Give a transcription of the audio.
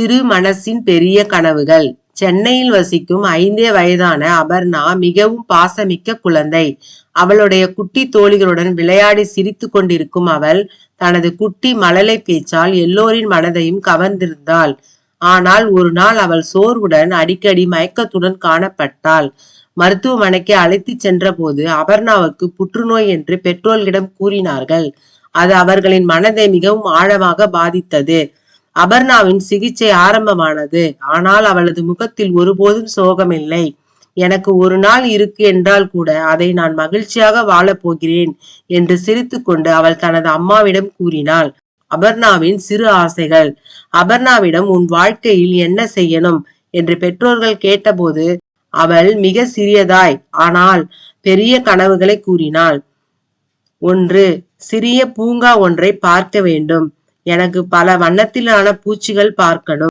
சிறு மனசின் பெரிய கனவுகள். சென்னையில் வசிக்கும் ஐந்தே வயதான அபர்ணா மிகவும் பாசமிக்க குழந்தை. அவளுடைய குட்டி தோழிகளுடன் விளையாடி சிரித்து கொண்டிருக்கும் அவள் தனது குட்டி மழலை பேச்சால் எல்லோரின் மனதையும் கவர்ந்திருந்தாள். ஆனால் ஒரு நாள் அவள் சோர்வுடன் அடிக்கடி மயக்கத்துடன் காணப்பட்டாள். மருத்துவமனைக்கு அழைத்துச் சென்றபோது அபர்ணாவுக்கு புற்றுநோய் என்று பெற்றோர்களிடம் கூறினார்கள். அது அவர்களின் மனதை மிகவும் ஆழமாக பாதித்தது. அபர்ணாவின் சிகிச்சை ஆரம்பமானது. ஆனால் அவளது முகத்தில் ஒருபோதும் சோகமில்லை. எனக்கு ஒரு நாள் இருக்கு என்றால் கூட அதை நான் மகிழ்ச்சியாக வாழப் போகிறேன் என்று சிரித்துக்கொண்டு அவள் தனது அம்மாவிடம் கூறினாள். அபர்ணாவின் சிறு ஆசைகள். அபர்ணாவிடம் உன் வாழ்க்கையில் என்ன செய்யணும் என்று பெற்றோர்கள் கேட்டபோது அவள் மிக சிறியதாய் ஆனால் பெரிய கனவுகளை கூறினாள். ஒன்று சிறிய பூங்கா ஒன்றை பார்க்க வேண்டும். எனக்கு பல வண்ணத்திலான பூச்சிகள் பார்க்கணும்.